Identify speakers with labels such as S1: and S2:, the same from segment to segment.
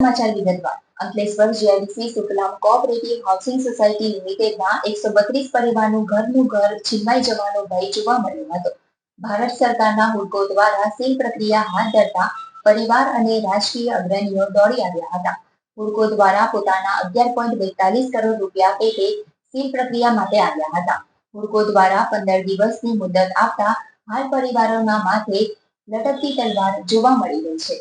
S1: સમાચાર વિગતવાર. Ankleshwar GIDC Suflam cooperative housing society લિમિટેડના એકસો બત્રીસ પરિવારનું ઘરનું ઘર છીનવાઈ જવાનો ભય જોવા મળ્યો હતો. ભારત સરકારના હુડકો દ્વારા સીલ પ્રક્રિયા હાથ ધરતા પરિવાર અને રાજકીય અગ્રણીઓ દોડી આવ્યા હતા. હુડકો દ્વારા પોતાના અગિયાર પોઈન્ટ બેતાલીસ કરોડ રૂપિયા પેટે સીલ પ્રક્રિયા માટે આવ્યા હતા. હુડકો દ્વારા પંદર દિવસની મુદત આપતા હાલ પરિવારોના માથે લટકતી તલવાર જોવા મળી રહી છે.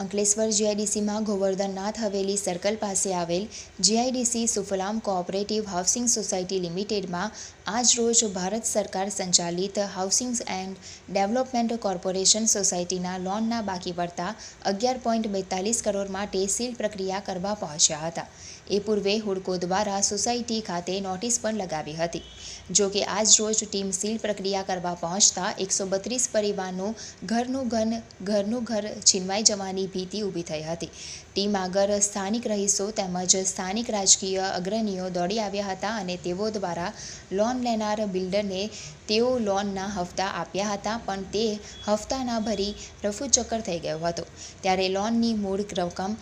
S1: અંકલેશ્વર જીઆઈડીસીમાં ગોવર્ધનનાથ હવેલી સર્કલ પાસે આવેલ GIDC Suflam cooperative housing society લિમિટેડમાં આજ રોજ ભારત સરકાર સંચાલિત હાઉસિંગ એન્ડ ડેવલપમેન્ટ કોર્પોરેશન સોસાયટીના લોનના બાકી પડતા અગિયાર પોઈન્ટ બેતાલીસ કરોડ માટે સીલ પ્રક્રિયા કરવા પહોંચ્યા હતા. એ પૂર્વે હુડકો દ્વારા સોસાયટી ખાતે નોટિસ પણ લગાવી હતી. જો કે આજ રોજ ટીમ સીલ પ્રક્રિયા કરવા પહોંચતા એકસો બત્રીસ પરિવારનું ઘરનું ઘન, ઘરનું ઘર છીનવાઈ જવાની ભીતિ ઊભી થઈ હતી. ટીમ આગળ સ્થાનિક રહીશો તેમજ સ્થાનિક રાજકીય અગ્રણીઓ દોડી આવ્યા હતા અને તેઓ દ્વારા લોન લેનાર બિલ્ડરને તેઓ લોનના હપ્તા આપ્યા હતા, પણ તે હપ્તા ના ભરી રફુચક્કર થઈ ગયો હતો. ત્યારે લોનની મૂળ રકમ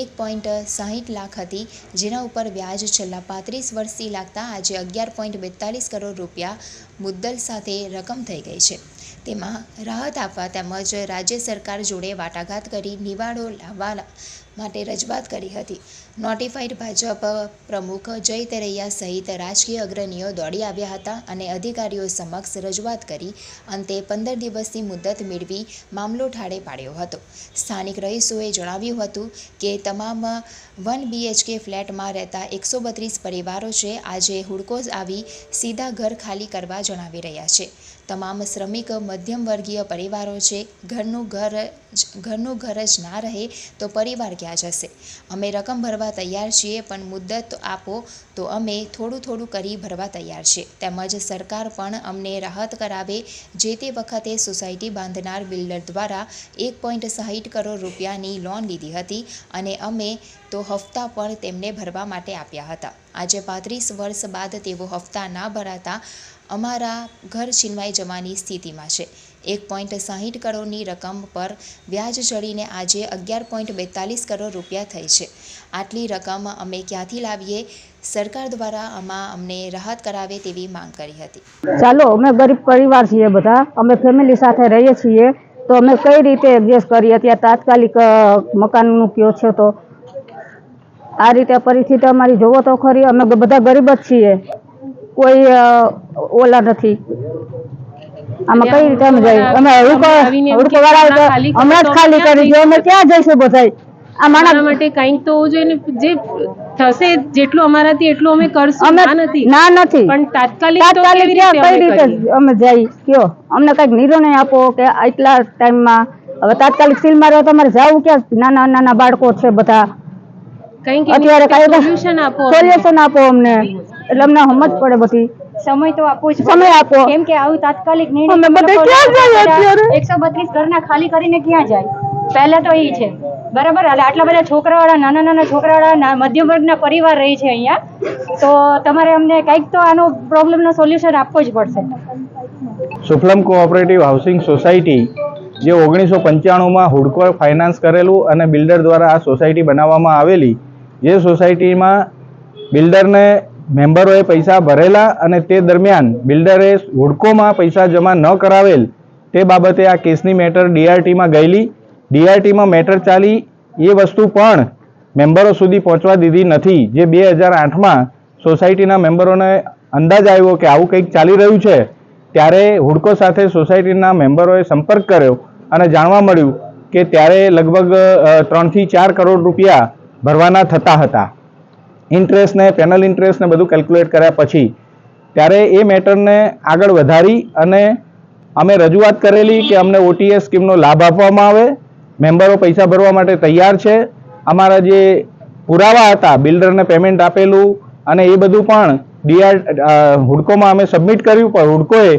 S1: એક પોઈન્ટ સાહીઠ લાખ હતી, જેના ઉપર વ્યાજ છેલ્લા પાંત્રીસ વર્ષથી લાગતા આજે અગિયાર પોઈન્ટ બેતાલીસ કરોડ રૂપિયા મુદ્દલ સાથે રકમ થઈ ગઈ છે. તેમાં રાહત આપવા તેમજ રાજ્ય સરકાર જોડે વાટાઘાત કરી નિવાડો લાવવા માટે રજૂઆત કરી હતી. નોટિફાઈડ ભાજપ પ્રમુખ જય તેરૈયા સહિત રાજકીય અગ્રણીઓ દોડી આવ્યા હતા અને અધિકારીઓ સમક્ષ રજૂઆત કરી. અંતે પંદર દિવસની મુદત મેળવી મામલો ઠાળે પાડ્યો હતો. સ્થાનિક રહીશોએ જણાવ્યું હતું કે, તમામ વન બીએચકે ફ્લેટમાં રહેતા એકસો બત્રીસ પરિવારો છે. આજે હુડકો આવી સીધા ઘર ખાલી કરવા જણાવી રહ્યા છે. તમામ શ્રમિક મધ્યમ વર્ગીય પરિવારો છે. ઘરનું ઘર ઘરનું ઘર જ ના રહે તો પરિવાર ક્યાં જશે. અમે રકમ ભરવા તૈયાર છીએ, પણ મુદ્દત આપો તો અમે થોડું થોડું કરી ભરવા તૈયાર છીએ તેમજ સરકાર પણ અમને રાહત કરાવે, જે તે વખતે સોસાયટી બાંધનાર બિલ્ડર દ્વારા એક પોઈન્ટ સાહીઠ કરોડ રૂપિયાની લોન લીધી હતી અને અમે તો હપ્તા પણ તેમને ભરવા માટે આપ્યા હતા. આજે પાંત્રીસ વર્ષ બાદ તેઓ હપ્તા ના ભરાતા અમારા ઘર છીનવાઈ જવાની સ્થિતિમાં છે. એક પોઈન્ટ સાહીઠ કરોડની રકમ પર વ્યાજ ચડીને આજે અગિયાર પોઈન્ટ બેતાલીસ કરોડ રૂપિયા થઈ છે. આટલી રકમ અમે ક્યાંથી લાવીએ? સરકાર દ્વારા આમાં અમને રાહત કરાવે તેવી માંગ કરી હતી.
S2: ચાલો, અમે ગરીબ પરિવાર છીએ બધા. અમે ફેમિલી સાથે રહીએ છીએ. તો અમે કઈ રીતે એડજસ્ટ કરીએ? અત્યારે તાત્કાલિક મકાનનું કયો છે તો? આ રીતે પરિસ્થિતિ અમારી જોવો તો ખરી. અમે બધા ગરીબ જ છીએ. કોઈ ઓલા નથી. આમાં કઈ રીતે અમે જઈએ? અમે હુડકો હુડકો વાળા હમણાં જ ખાલી કરી છે. અમે ક્યાં જઈશું બધાય? આ
S3: અમારા માટે કંઈક તો હોવું જોઈએ જે થશે જેટલું અમારાથી એટલું અમે કરશું. ના નથી.
S2: ના નથી.
S3: પણ તાત્કાલિક
S2: તાત્કાલિક કઈ રીતે અમે જઈ કયો? અમને કંઈક નિર્ણય આપો કે આટલા ટાઈમમાં હવે તાત્કાલિક સીલ મારવા તમારે જવું ક્યાં? નાના નાના બાળકો છે બધા.
S3: કંઈક
S2: અત્યારે કઈ
S3: સોલ્યુશન આપો
S2: સોલ્યુશન આપો અમને. એટલે અમને સમજ પડે બધી.
S4: સમય તો આપો જ
S2: સમય આપો.
S4: કેમ કે આવું તાત્કાલિક નિર્ણય? એકસો બત્રીસ ઘરના ખાલી કરીને ક્યાં જાય? પહેલા તો એ છે. બરાબર? આટલા બધા છોકરાવાળા નાના નાના છોકરાવાળા વાળા મધ્યમ વર્ગના પરિવાર રહે છે અહીંયા. તો તમારે અમને કંઈક તો આનો પ્રોબ્લેમનો સોલ્યુશન આપવો જ પડશે.
S5: સુફલમ કોઓપરેટિવ હાઉસિંગ સોસાયટી જે ઓગણીસો પંચાણુંમાં હુડકો ફાઇનાન્સ કરેલું અને બિલ્ડર દ્વારા આ સોસાયટી બનાવવામાં આવેલી જે સોસાયટીમાં બિલ્ડરને મેમ્બરોએ પૈસા ભરેલા અને તે દરમિયાન બિલ્ડરે હુડકોમાં પૈસા જમા ન કરાવેલ તે બાબતે આ કેસની મેટર ડીઆરટીમાં ગયેલી. ડીઆરટીમાં મેટર ચાલી એ વસ્તુ પણ મેમ્બરો સુધી પહોંચવા દીધી નથી. જે બે હજાર આઠમાં સોસાયટીના મેમ્બરોને અંદાજ આવ્યો કે આવું કંઈક ચાલી રહ્યું છે, ત્યારે હુડકો સાથે સોસાયટીના મેમ્બરોએ સંપર્ક કર્યો અને જાણવા મળ્યું કે ત્યારે લગભગ ત્રણથી ચાર કરોડ રૂપિયા ભરવાના થતા હતા. ઇન્ટરેસ્ટ ને પેનલ ઇન્ટરેસ્ટને બધું કેલ્ક્યુલેટ કર્યા પછી ત્યારે એ મેટરને આગળ વધારી અને અમે રજૂઆત કરેલી કે અમને ઓટીએસ સ્કીમનો લાભ આપવામાં આવે. મેમ્બરો પૈસા ભરવા માટે તૈયાર છે. અમારા જે પુરાવા હતા, બિલ્ડરને પેમેન્ટ આપેલું અને એ બધું પણ ડીઆર હુડકોમાં અમે સબમિટ કર્યું, પણ હુડકોએ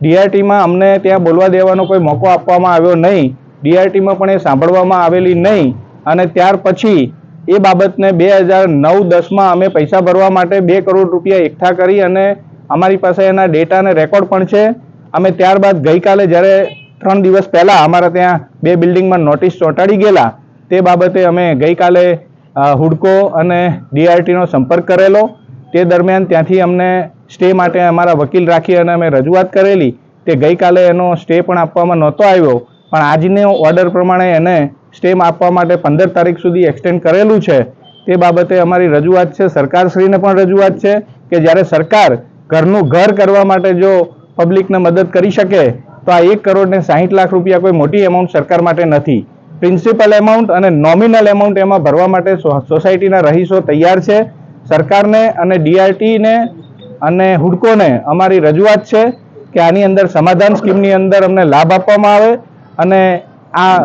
S5: ડીઆરટીમાં અમને ત્યાં બોલવા દેવાનો કોઈ મોકો આપવામાં આવ્યો નહીં. ડીઆરટીમાં પણ એ સાંભળવામાં આવેલી નહીં. અને ત્યાર પછી એ બાબતને બે હજાર નવ દસમાં અમે પૈસા ભરવા માટે બે કરોડ રૂપિયા એકઠા કરી અને અમારી પાસે એના ડેટા અને રેકોર્ડ પણ છે. અમે ત્યારબાદ ગઈકાલે જ્યારે ત્રણ દિવસ પહેલાં અમારા ત્યાં બે બિલ્ડિંગમાં નોટિસ ચોંટાડી ગયેલા, તે બાબતે અમે ગઈકાલે હુડકો અને ડીઆરટીનો સંપર્ક કરેલો. તે દરમિયાન ત્યાંથી અમને સ્ટે માટે અમારા વકીલ રાખી અને અમે રજૂઆત કરેલી. તે ગઈકાલે એનો સ્ટે પણ આપવામાં નહોતો આવ્યો. પણ આજનો ઓર્ડર પ્રમાણે એને સ્ટે આપવા માટે પંદર તારીખ સુધી એક્સટેન્ડ કરેલું છે. તે બાબતે અમારી રજૂઆત છે, સરકારશ્રીને પણ રજૂઆત છે કે જ્યારે સરકાર ઘરનું ઘર કરવા માટે જો પબ્લિકને મદદ કરી શકે, તો આ એક કરોડ ને સાહીઠ લાખ રૂપિયા કોઈ મોટી એમાઉન્ટ સરકાર માટે નથી. પ્રિન્સિપલ એમાઉન્ટ અને નોમિનલ એમાઉન્ટ એમાં ભરવા માટે સોસાયટીના રહીશો તૈયાર છે. સરકારને અને ડીઆરટીને અને હુડકોને અમારી રજૂઆત છે કે આની અંદર સમાધાન સ્કીમની અંદર અમને લાભ આપવામાં આવે અને આ